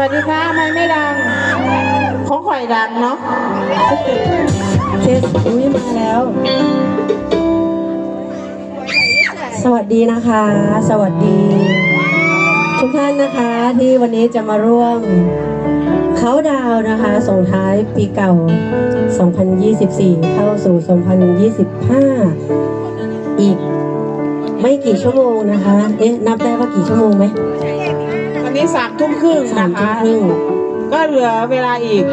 วัสดีค่ะไม่ไม่ดัง ของหอยดังเนาะเจสอุ้ยมาแล้ว สวัสดีนะคะ สวัสดี ทุกท่านนะคะที่วันนี้จะมาร่วมเขาดาวนะคะ ส่งท้ายปีเก่า 2024 เข้าสู่ 2025 อีกไม่กี่ชั่วโมงนะคะ เอ๊ะ นับได้ว่ากี่ชั่วโมงไหม นนี้สามทุ่มครึ่งสานะมทุ่มคะ ครึ่งก็เหลือเวลาอีก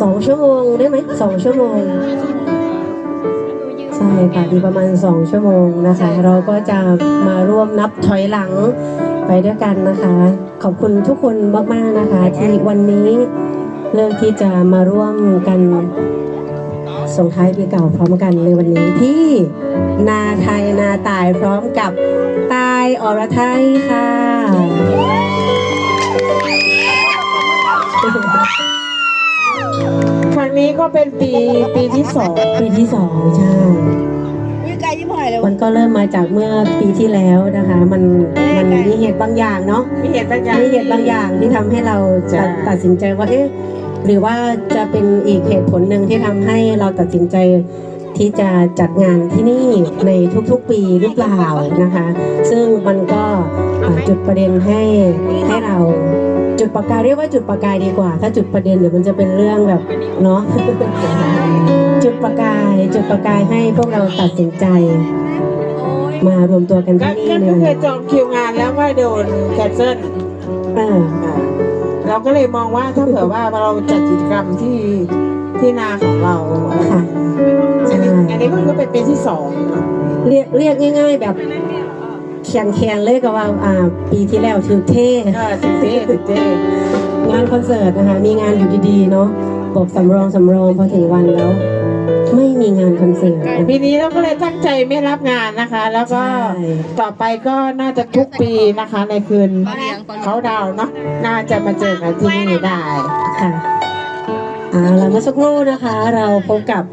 สองชั่วโมงได้ไหมสองชั่วโมง ใช่ค่ะอีกประมาณสองชั่วโมงนะคะ เราก็จะมาร่วมนับถอยหลังไปด้วยกันนะคะ ขอบคุณทุกคนมากๆนะคะ ที่วันนี้เลือกที่จะมาร่วมกัน ส่งท้ายปีเก่าพร้อมกันในวันนี้ที่นาไทยนาตายพร้อมกับตายอรไทยค่ะครั้งนี้ก็เป็นปีปีที่สองปีที่สองใช่วิ่งไกลยิ่งหายเลยมันก็เริ่มมาจากเมื่อปีที่แล้วนะคะ มันมันมีเหตุบางอย่างเนาะมีเหตุบางอย่างมีเหตุบางอย่างที่ทำให้เราใช่ตัดตัดสินใจว่าเอ๊ะ หรือว่าจะเป็นอีกเหตุผลหนึ่งที่ทำให้เราตัดสินใจที่จะจัดงานที่นี่ในทุกๆปีหรือเปล่านะคะ ซึ่งมันก็อ่าจุดประเด็นให้ให้เราจุดประกายเรียกว่าจุดประกายดีกว่า ถ้าจุดประเด็นเดี๋ยวมันจะเป็นเรื่องแบบเนาะจุดประกายจุดประกายให้พวกเราตัดสินใจ มารวมตัวกันก็ที่นี่ก็ในเควันยนี้จองคิวงานแล้วว่าโดนแคนเซิลอ่า เราก็เลยมองว่าถ้าเผื่อว่าเราจัดกิจกรรมที่ที่นาของเราอะไรค่ะอันนี้อันนี้มันก็เป็นปีที่สองเนอะเรียกเรียกง่าย ๆ แบบเขียนเขียนๆเลยก็ว่าอ่าปีที่แล้วถือเท่เออถึงเจ๊ถึงเจ๊งานคอนเสิร์ตนะคะมีงานอยู่ดีๆเนาะบอกสำรองสำรองพอถึงวันแล้ว ไม่มีงานคอนเสิร์ตปีนี้เราก็เลยตั้งใจไม่รับงานนะคะ แล้วก็ใช่ ต่อไปก็น่าจะทุกปีนะคะ ในคืนเขาดาวน์เนาะน่าจะมาเจอกันที่นี่ได้ ค่ะอ่าแล้วเมื่อสักครู่นะคะ เราพบกับ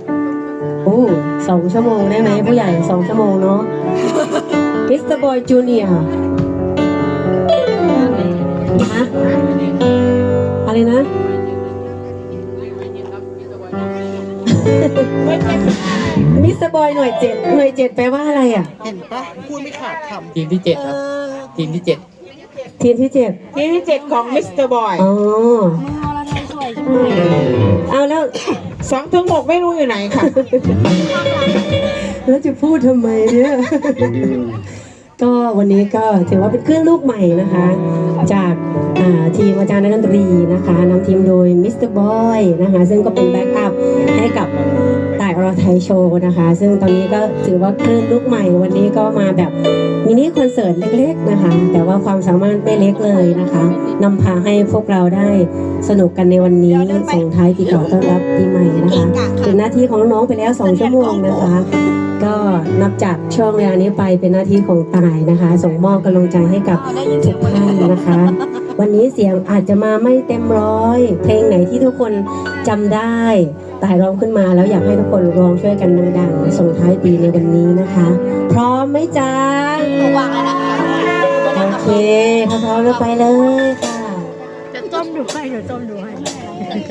โอ้สองชั่วโมงได้ไหมผู้ใหญ่สองชั่วโมงเนาะมิสเตอร์บอยจูเนียร์ฮะอะไรนะ มิสเตอร์บอยหน่วยเจ็ดหน่วยเจ็ดแปลว่าอะไรอะ เห็นปะพูดไม่ขาดคำทีมที่เจ็ดครับ ทีมที่เจ็ดทีมที่เจ็ดที่ที่เจ็ดของมิสเตอร์บอยอ๋อเราได้สวยใช่ไหมเอาแล้วสองถึงหกไม่รู้อยู่ไหนค่ะ แล้วจะพูดทำไมเนี่ย ก็วันนี้ก็ถือว่าเป็นเครื่องลูกใหม่นะคะ จากทีมอาจารย์นักดนตรีนะคะนำทีมโดยมิสเตอร์บอยนะคะซึ่งก็เป็นแบ็กอัพให้กับ ไทยโชว์นะคะ ซึ่งตอนนี้ก็ถือว่าเครื่องลูกใหม่วันนี้ก็มาแบบมินิคอนเสิร์ตเล็กๆนะคะ แต่ว่าความสามารถไม่เล็กเลยนะคะนำพาให้พวกเราได้สนุกกันในวันนี้ส่งท้ายปีเก่าต้อนรับปีใหม่นะคะเป็นหน้าที่ของน้องไปแล้วสองชั่วโมงนะคะ ก็นับจากช่วงเวลานี้ไปเป็นหน้าที่ของตายนะคะ ส่งมอบกำลังใจให้กับทุกท่านนะคะวันนี้เสียงอาจจะมาไม่เต็มร้อย เพลงไหนที่ทุกคนจำได้ ตายร้องขึ้นมาแล้วอยากให้ทุกคนร้องช่วยกันดังๆส่งท้ายปีในวันนี้นะคะ พร้อมไหมจ๊ะวางแล้วนะคะโอเคถ้าพร้อมแล้วไปเลยค่ะจะต้มดูให้เดี๋ยวต้มดูให้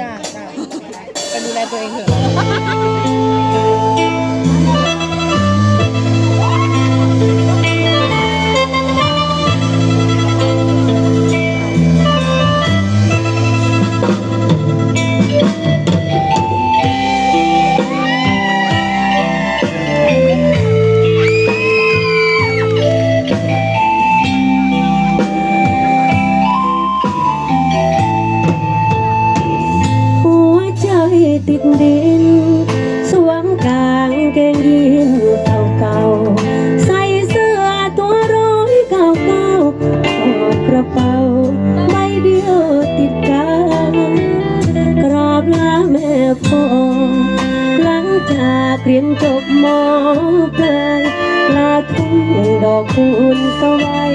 จ้าจ้าไปดูแลตัวเองเถอะ ติดดิน สวมกางเกงยีนเก่าๆ ใส่เสื้อตัวร้อยเก่าๆออกกระเป๋าใบเดียวติดกันกราบลาแม่พ่อ หลังจากเรียนจบมอปลายลาทุ่งดอกคูณสวัย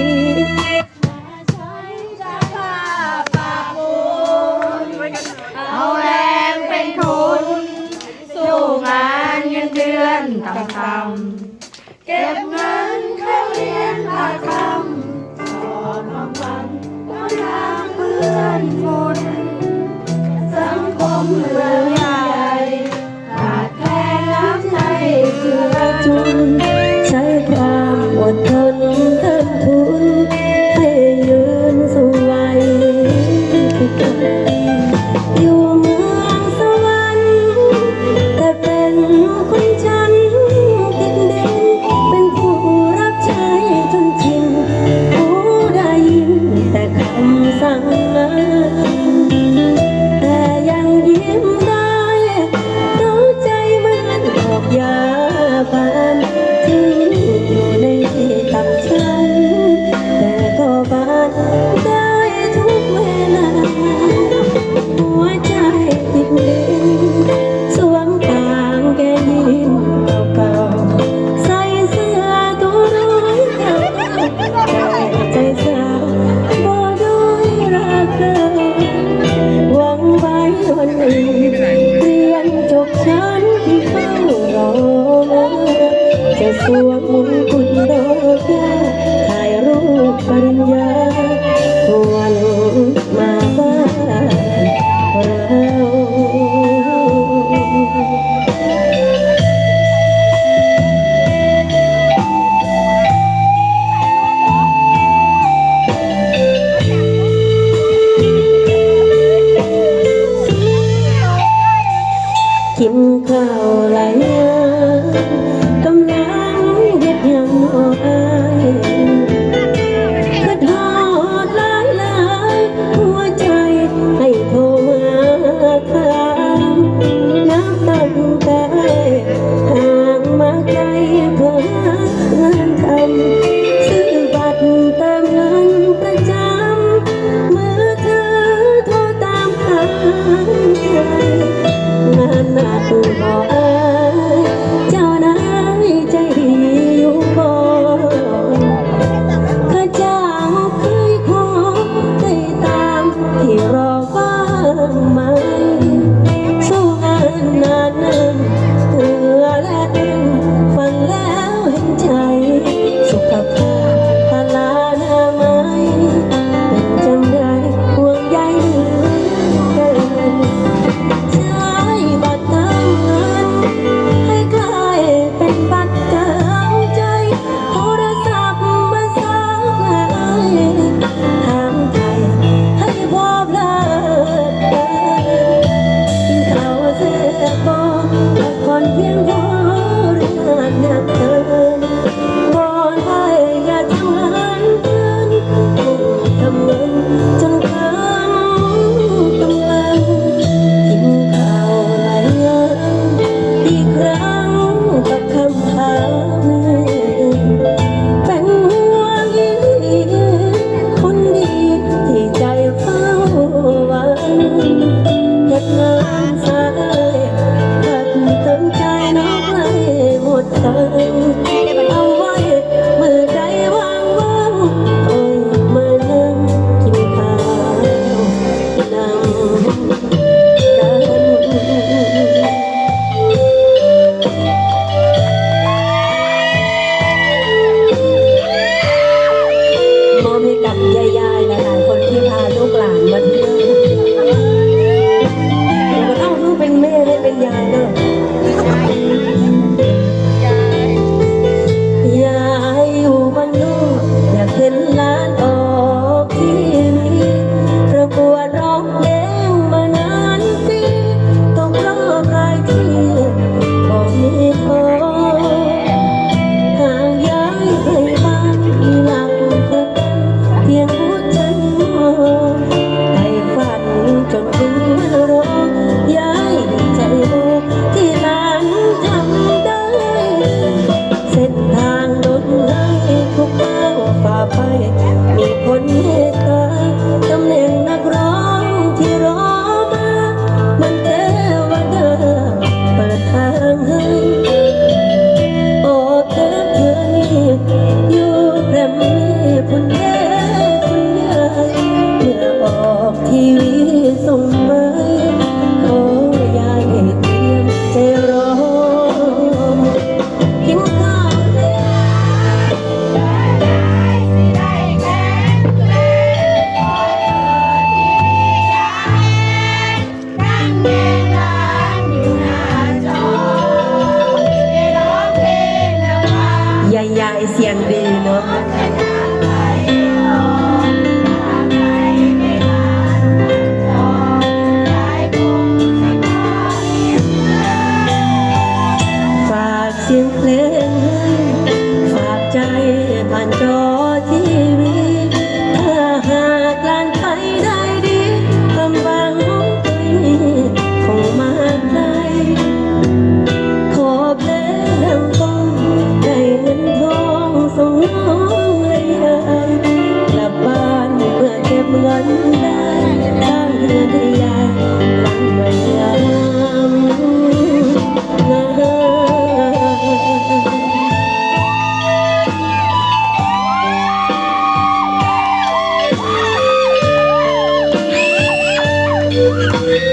ปั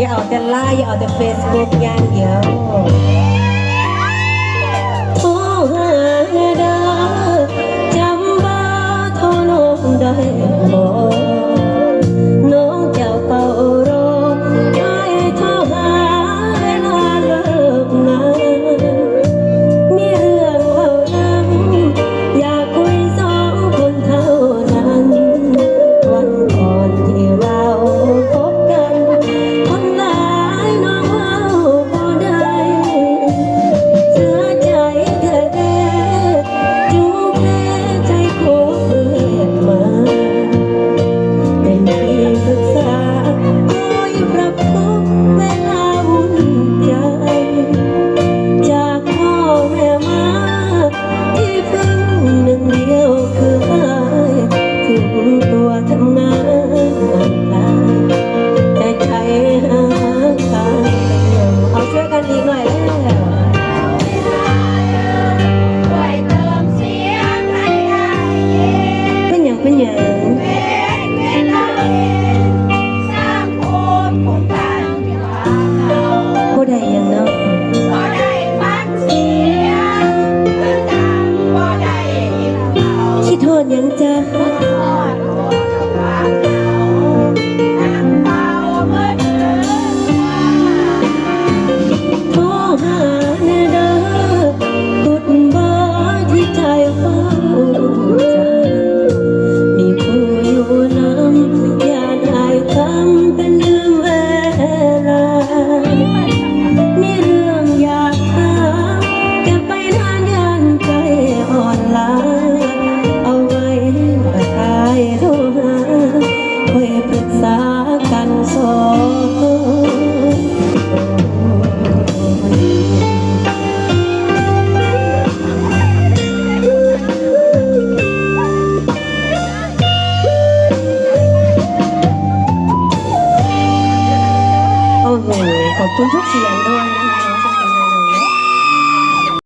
อย่าออกแต่ไลน์อย่าออกแต่เฟซบุ๊กอย่างเดียวโทรหาเด้อจำบ้าโทรนมได้บ่ I'm not cha khó